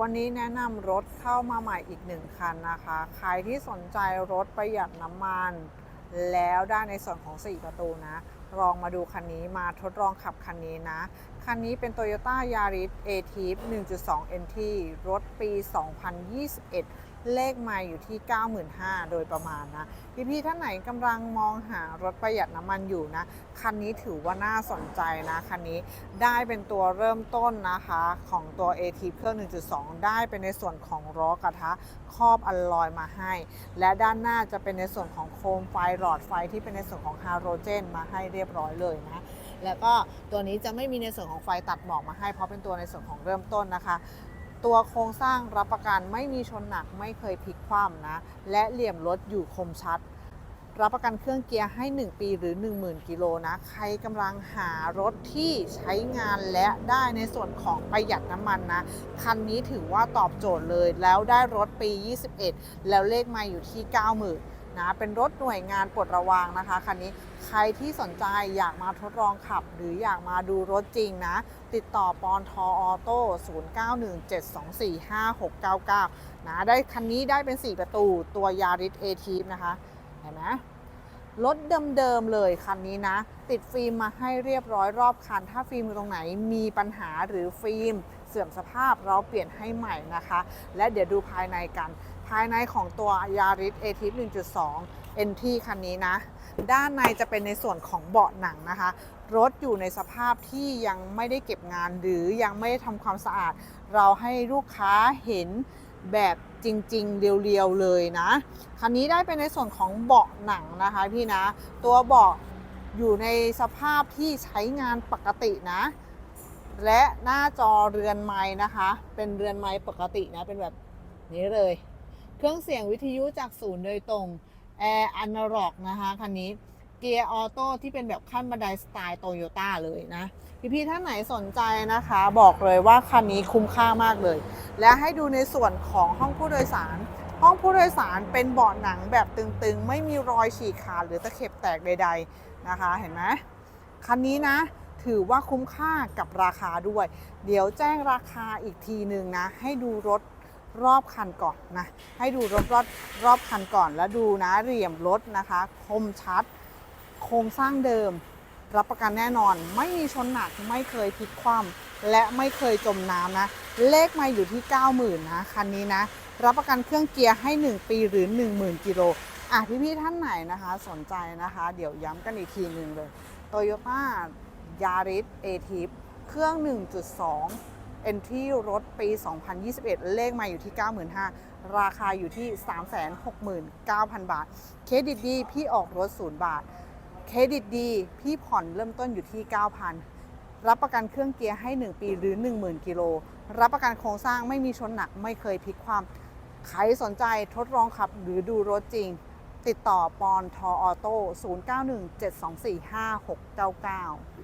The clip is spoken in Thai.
วันนี้แนะนำรถเข้ามาใหม่อีกหนึ่งคันนะคะ ใครที่สนใจรถประหยัดน้ำมัน แล้วได้ในส่วนของ 4 ประตูนะ ลองมาดูคันนี้มาทดลองขับคันนี้นะ คันนี้เป็น Toyota Yaris a t i p 1.2 NT รถปี 2021 เลขไมาอยู่ที่ 95,000 โดยประมาณนะ พี่ๆท่านไหนกำลังมองหารถประหยัดน้ำมันอยู่นะ คันนี้ถือว่าน่าสนใจนะ คันนี้ได้เป็นตัวเริ่มต้นนะคะของตัว AT เครื่อง 1.2 ได้เป็นในส่วนของล้อกระทะครอบอลลอยมาให้ และด้านหน้าจะเป็นในส่วนของโคมไฟหลอดไฟที่เป็นในส่วนของฮาโลเจน มาให้เรียบร้อยเลยนะแล้วก็ตัวนี้จะไม่มีในส่วนของไฟตัดหมอกมาให้เพราะเป็นตัวในส่วนของเริ่มต้นนะคะ ตัวโครงสร้างรับประกันไม่มีชนหนักไม่เคยพลิกคว่ำนะ และเหลี่ยมรถอยู่คมชัด รับประกันเครื่องเกียร์ให้ 1 ปีหรือ 10,000 กิโลนะ ใครกำลังหารถที่ใช้งานและได้ในส่วนของประหยัดน้ำมันนะ คันนี้ถือว่าตอบโจทย์เลยแล้วได้รถปี 21 แล้วเลขมาอยู่ที่ 90,000นะเป็นรถหน่วยงานปลดระวางนะคะคันนี้ ใครที่สนใจอยากมาทดลองขับ หรืออยากมาดูรถจริงนะ ติดต่อปอนทออโต้0917245699 นะ ได้คันนี้ได้เป็น 4 ประตูตัวยาริสเอทีฟนะคะ เห็นไหมรถเดิมๆเลยคันนี้นะ ติดฟิล์มมาให้เรียบร้อยรอบคัน ถ้าฟิล์มตรงไหนมีปัญหาหรือฟิล์มเสื่อมสภาพเราเปลี่ยนให้ใหม่นะคะ และเดี๋ยวดูภายในกัน ภายในของตัวยาริสเอทีฟ1.2 NT คันนี้นะ ด้านในจะเป็นในส่วนของเบาะหนังนะคะ รถอยู่ในสภาพที่ยังไม่ได้เก็บงานหรือยังไม่ได้ทำความสะอาด เราให้ลูกค้าเห็นแบบจริงๆ เรียวๆ เลยนะ คันนี้ได้เป็นในส่วนของเบาะหนังนะคะพี่นะ ตัวเบาะอยู่ในสภาพที่ใช้งานปกตินะ และหน้าจอเรือนไม้นะคะ เป็นเรือนไม้ปกตินะ เป็นแบบนี้เลย เครื่องเสียงวิทยุจากศูนย์โดยตรง แอร์อนาล็อกนะคะคันนี้เกียร์ออโต้ที่เป็นแบบขั้นบันไดสไตล์โตโยต้าเลยนะพี่ๆท่านไหนสนใจนะคะ บอกเลยว่าคันนี้คุ้มค่ามากเลย และให้ดูในส่วนของห้องผู้โดยสาร ห้องผู้โดยสารเป็นเบาะหนังแบบตึงๆ ไม่มีรอยฉีกขาดหรือตะเข็บแตกใด ๆนะคะ เห็นไหมคันนี้นะถือว่าคุ้มค่ากับราคาด้วย เดี๋ยวแจ้งราคาอีกทีหนึ่งนะ ให้ดูรถ รอบคันก่อนนะ ให้ดูรถรอบรอบคันก่อนแล้วดูนะเหลี่ยมรถนะคะ คมชัด โครงสร้างเดิม รับประกันแน่นอน ไม่มีชนหนักไม่เคยพลิกคว่ำและไม่เคยจมน้ำนะ เลขมาอยู่ที่ 90,000นะคันนี้นะ รับประกันเครื่องเกียร์ให้ 1 ปีหรือ 10,000กิโลอะพี่ๆท่านไหนนะคะ สนใจนะคะ เดี๋ยวย้ำกันอีกทีหนึ่งเลย Toyota Yaris a t i p เครื่อง 1.2 Entry รถปี 2021 เลขมาอยู่ที่ 95,000 ราคาอยู่ที่ 369,000 บาท เครดิตดีพี่ออกรถ 0 บาท เครดิตดีพี่ผ่อนเริ่มต้นอยู่ที่ 9,000 รับประกันเครื่องเกียร์ให้ 1 ปีหรือ 10,000 กิโล รับประกันโครงสร้างไม่มีชนหนักไม่เคยพลิกความใครสนใจทดลองขับหรือดูรถจริง ติดต่อปอนทออโต้0917245699